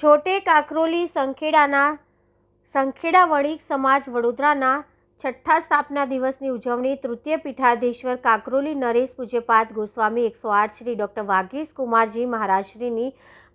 જોટે કાકરોલી સંખેડાના, સંખેડા વણિક સમાજ વડોદરાના છઠ્ઠા સ્થાપના દિવસની ઉજવણી તૃતીય પીઠાધીશ્વર કાકરોલી નરેશ પૂજ્યપાદ ગોસ્વામી એકસો આઠ શ્રી ડૉક્ટર વાગીશ કુમારજી મહારાજશ્રીની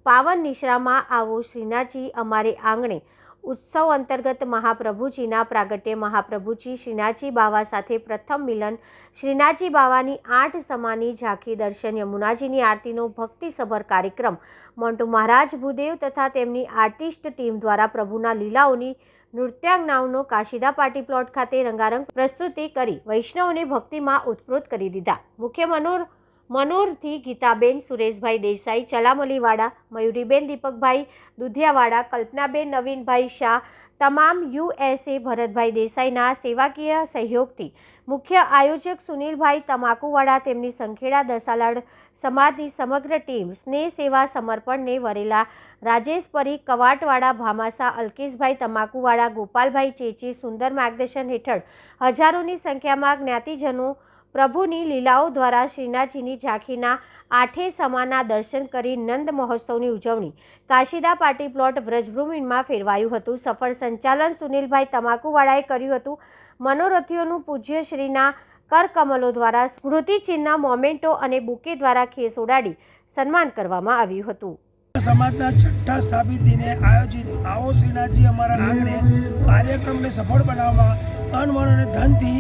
પાવન નિશ્રામાં આવો શ્રીનાથજી અમારે આંગણે ઉત્સવ અંતર્ગત મહાપ્રભુજીના પ્રાગટ્ય મહાપ્રભુજી શ્રીનાથજી બાવા સાથે પ્રથમ મિલન શ્રીનાથજી બાવાની આઠ સમાની ઝાંખી દર્શન યમુનાજીની આરતીનો ભક્તિસભર કાર્યક્રમ. મોન્ટુ મહારાજ ભૂદેવ તથા તેમની આર્ટિસ્ટ ટીમ દ્વારા પ્રભુના લીલાઓની નૃત્યાંગનાઓનો કાશીદા પાર્ટી પ્લોટ ખાતે રંગારંગ પ્રસ્તુતિ કરી વૈષ્ણવને ભક્તિમાં ઉત્પ્રોત કરી દીધા. મુખ્ય મનોર મનોરથી ગીતાબેન, સુરેશભાઈ દેસાઈ ચલામલીવાડા મયુરીબેન દીપકભાઈ દુધિયાવાડા કલ્પનાબેન, નવીનભાઈ શાહ, તમામ યુએસએ ભરતભાઈ દેસાઈના સેવાકીય સહયોગથી મુખ્ય આયોજક સુનિલભાઈ તમાકુવાડા તેમની સંખેડા દસાલાડ સમાજની સમગ્ર ટીમ સ્નેહ સેવા સમર્પણને વરેલા રાજેશ પરી કવાટવાડા ભામાસા, અલ્કેશભાઈ તમાકુવાડા ગોપાલભાઈ ચેચી, સુંદર માર્ગદર્શન હેઠળ હજારોની સંખ્યામાં જ્ઞાતિજનો પ્રભુની લીલાઓ દ્વારા શ્રીનાથજીની ઝાંખીના આઠે સમાના દર્શન કરી નંદ મહોત્સવની ઉજવણી. કાશીદા પાર્ટી પ્લોટ વ્રજભૂમિમાં ફેરવાયું હતું. સફળ સંચાલન સુનિલભાઈ તમાકુવાળાએ કર્યું હતું. મનોરથીઓનું પૂજ્ય શ્રીના કરકમલો દ્વારા સ્મૃતિચિહ્ન મોમેન્ટો અને બુકે દ્વારા ખેસ ઉડાડી સન્માન કરવામાં આવ્યું હતું. સમાજના છઠ્ઠા સ્થાપિત દિને આયોજિત આવો શ્રીનાથજી અમારા આંગણે કાર્યક્રમને સફળ બનાવવા તન મન અને ધનથી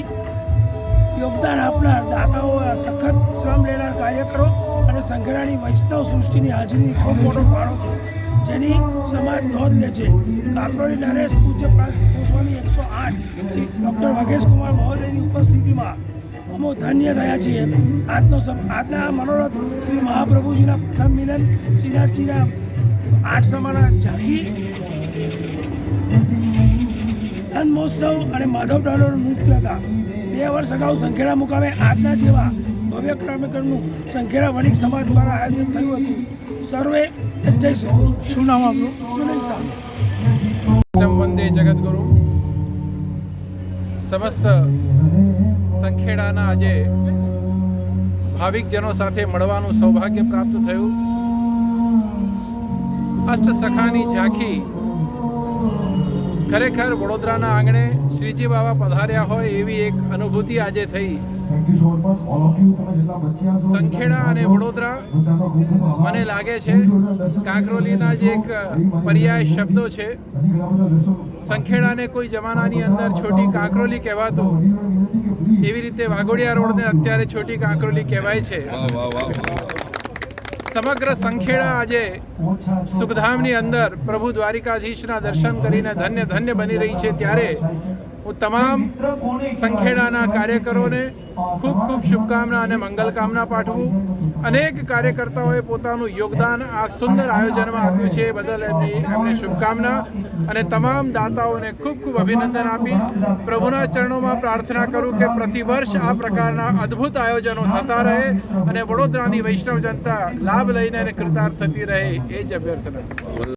યોગદાન આપનાર દાતાઓ સખત શ્રમ લેનાર કાર્યકરો અને સંઘરાણી વૈષ્ણવ સૃષ્ટિની હાજરી ખૂબ મોટો ફાળો છે. જેની સમાજ નોંધ લે છે. કાકરોલી નરેશ પૂજ્ય ગોસ્વામી એકસો આઠ ડૉક્ટર વાઘેશ કુમાર મહોદયની ઉપસ્થિતિમાં અમો ધન્ય થયા છીએ. આજનો આજના મનોરથ શ્રી મહાપ્રભુજીના પ્રથમ મિલન શ્રીનાથજીના આઠ સમાના ઝાંખી જન્મોત્સવ અને માધવ ડાલોનું નૃત્ય હતા. બે વર્ષ અગાઉ સંખેડા મુકામે આજના જેવા ભવ્ય કાર્યક્રમનું સંખેડા વણિક સમાજ દ્વારા આયોજન થયું હતું. સર્વે જય શ્રી. શું નામ આપણું સુનિલ શાહ. વંદે જગદગુરુ. સમસ્ત સંખેડાના આજે ભાવિકજનો સાથે મળવાનું સૌભાગ્ય પ્રાપ્ત થયું. અષ્ટ સખાની ઝાંખી ખરેખર વડોદરાના આંગણે શ્રીજી બાબા પધાર્યા હોય એવી એક અનુભૂતિ આજે થઈ. સંખેડા અને વડોદરા. મને લાગે છે કાંકરોલીના જે એક પર્યાય શબ્દો છે સંખેડાને કોઈ જમાનાની અંદર છોટી કાંકરોલી કહેવાતો એવી રીતે વાઘોડિયા રોડને અત્યારે છોટી કાંકરોલી કહેવાય છે. સમગ્ર સંખેડા આજે સુખધામની અંદર પ્રભુ દ્વારિકાધીશના દર્શન કરીને ધન્ય ધન્ય બની રહી છે. ત્યારે હું તમામ સંખેડાના કાર્યકરોને ખૂબ ખૂબ શુભકામના અને મંગલકામના પાઠવું. અનેક કાર્યકર્તાઓએ પોતાનું યોગદાન આ સુંદર આયોજનમાં આપ્યું છે. બદલ એમની એમને શુભકામના અને તમામ દાતાઓને ખૂબ ખૂબ અભિનંદન આપી. પ્રભુના ચરણોમાં પ્રાર્થના કરું કે પ્રતિવર્ષ આ પ્રકારના અદ્ભુત આયોજનો થતા રહે અને વડોદરાની વૈષ્ણવ જનતા લાભ લઈને અને કૃતાર્થ થતી રહે. એ જ અભ્યર્થના.